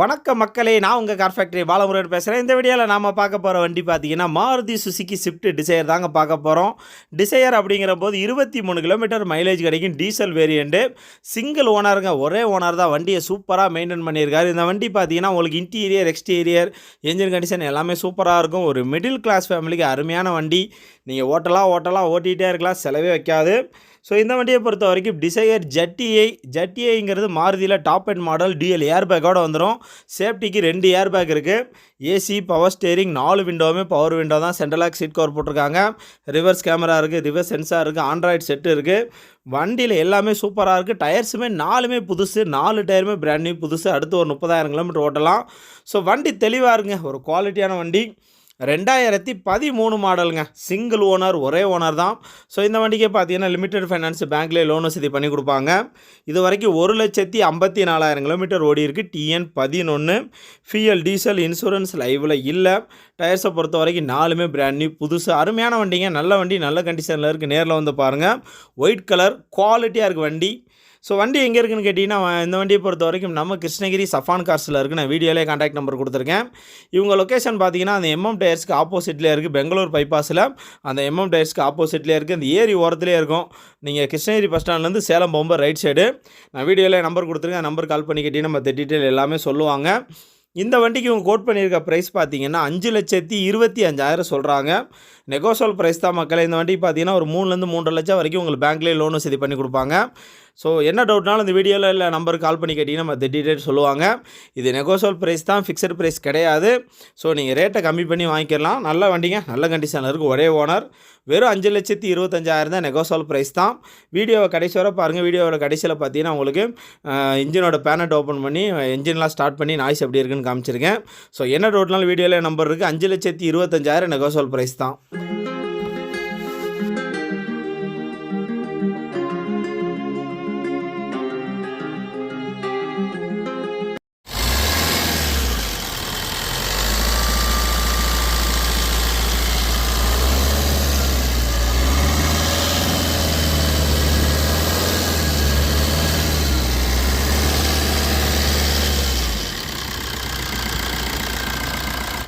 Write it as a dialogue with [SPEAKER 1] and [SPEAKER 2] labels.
[SPEAKER 1] வணக்கம் மக்களே நான் உங்கள் கார் ஃபேக்ட்ரி பாலமுருகன் பேசுகிறேன் இந்த வீடியோவில் நாம் பார்க்க போகிற வண்டி பார்த்தீங்கன்னா மாருதி சுசுகி ஸ்விஃப்ட் டிசையர் தாங்க பார்க்க போகிறோம் டிசையர் அப்படிங்கிற போது இருபத்தி மூணு கிலோமீட்டர் மைலேஜ் கிடைக்கும் டீசல் வேரியண்ட்டு சிங்கிள் ஓனருங்க ஒரே ஓனர் தான். வண்டியை சூப்பராக மெயின்டைன் பண்ணியிருக்காரு. இந்த வண்டி பார்த்தீங்கன்னா உங்களுக்கு இன்டீரியர் எக்ஸ்டீரியர் என்ஜின் கண்டிஷன் எல்லாமே சூப்பராக இருக்கும். ஒரு மிடில் கிளாஸ் ஃபேமிலிக்கு அருமையான வண்டி. நீங்கள் ஓட்டலாம் ஓட்டலாம் ஓட்டிகிட்டே இருக்கலாம். செலவே வைக்காது. ஸோ இந்த வண்டியை பொறுத்த வரைக்கும் டிசையர் ஜட்டிஐ ஜட்டிஐங்கிறது மாருதியில் top end model dual air பேக்கோட வந்துடும் சேஃப்டிக்கு ரெண்டு ஏர் பேக் இருக்குது ஏசி பவர் ஸ்டேரிங் நாலு விண்டோவுமே பவர் விண்டோ தான். சென்ட்ரலாக் சீட் கவர் போட்டிருக்காங்க. ரிவர்ஸ் கேமரா இருக்குது ரிவர்ஸ் சென்சார் இருக்குது ஆண்ட்ராய்டு செட்டு இருக்குது வண்டியில் எல்லாமே சூப்பராக இருக்குது டயர்ஸுமே நாலுமே புதுசு நாலு டயருமே பிராண்ட் நியூ புதுசு. அடுத்து ஒரு முப்பதாயிரம் கிலோமீட்டர் ஓட்டலாம். ஸோ வண்டி தெளிவாக இருங்க ஒரு குவாலிட்டியான வண்டி. ரெண்டாயிரத்தி பதிமூணு மாடலுங்க. சிங்கிள் ஓனர் ஒரே ஓனர் தான். ஸோ இந்த வண்டிக்கே பார்த்தீங்கன்னா லிமிடெட் ஃபைனான்ஸ் பேங்க்லேயே லோன் வசதி பண்ணி கொடுப்பாங்க. இது வரைக்கும் ஒரு லட்சத்தி ஐம்பத்தி நாலாயிரம் கிலோமீட்டர் ஓடி இருக்குது டிஎன் பதினொன்று ஃபியல் டீசல் இன்சூரன்ஸ் லைவில் இல்லை. டயர்ஸை பொறுத்த வரைக்கும் நாலுமே பிராண்ட் நியூ புதுசு அருமையான வண்டிங்க. நல்ல வண்டி நல்ல கண்டிஷனில் இருக்குது நேரில் வந்து பாருங்கள் ஒயிட் கலர் குவாலிட்டியாக இருக்குது வண்டி. ஸோ வண்டி எங்கே இருக்குன்னு கேட்டிங்கன்னா இந்த வண்டியை பொறுத்த வரைக்கும் நம்ம கிருஷ்ணகிரி சஃபான் கார்ஸில் இருக்குது நான் வீடியோலேயே காண்டாக்ட் நம்பர் கொடுத்துருக்கேன். இவங்க லொக்கேஷன் பார்த்தீங்கன்னா அந்த எம்எம் டயர்ஸ்க்கு ஆப்போசிட்லேயே இருக்குது பெங்களூர் பைபாஸில் அந்த எம்எம் டயர்ஸ்க்கு ஆப்போசிட்லேயே இருக்குது அந்த ஏரி ஓரத்துலேயே இருக்கும். நீங்கள் கிருஷ்ணகிரி பஸ் ஸ்டாண்ட்லேருந்து சேலம் போகும்போது ரைட் சைடு நான் வீடியோவில் நம்பர் கொடுத்துருக்கேன் நம்பர் கால் பண்ணி கேட்டிங்கன்னா மற்ற டீட்டெயில் எல்லாமே சொல்லுவாங்க. இந்த வண்டிக்கு இவங்க கோட் பண்ணியிருக்க ப்ரைஸ் பார்த்தீங்கன்னா அஞ்சு லட்சத்தி இருபத்தி அஞ்சாயிரம் சொல்கிறாங்க நெகோசோல் ப்ரைஸ் தான் மக்களை. இந்த வண்டிக்கு பார்த்தீங்கன்னா ஒரு மூணுலேருந்து மூன்றரை லட்சம் வரைக்கும் உங்களுக்கு பேங்க்லேயே லோன் வசதி பண்ணி கொடுப்பாங்க. ஸோ என்ன டவுட்னாலும் இந்த வீடியோவில் இல்லை நம்பருக்கு கால் பண்ணி கேட்டிங்கன்னா மற்ற டீட்டெயில் சொல்லுவாங்க. இது நெகோசோல் ப்ரைஸ் தான் ஃபிக்ஸட் ப்ரைஸ் கிடையாது. ஸோ நீங்கள் ரேட்டை கம்மி பண்ணி வாங்கிக்கலாம். நல்ல வண்டிங்க நல்ல கண்டிஷனில் இருக்குது ஒரே ஓனர் வெறும் அஞ்சு லட்சத்தி இருபத்தஞ்சாயிரம் தான் நெகோசோல் ப்ரைஸ் தான். வீடியோவை கடைசி வர பாருங்கள் வீடியோவோட கடைசியில் பார்த்தீங்கன்னா உங்களுக்கு இன்ஜினோட பேனட் ஓப்பன் பண்ணி இன்ஜின்லாம் ஸ்டார்ட் பண்ணி நாய்ஸ் எப்படி இருக்குன்னு காமிச்சிருக்கேன். ஸோ என்ன டவுட்னாலும் வீடியோவில் நம்பர் இருக்குது அஞ்சு லட்சத்தி இருபத்தஞ்சாயிரம் நெகோசோல் ப்ரைஸ் தான்.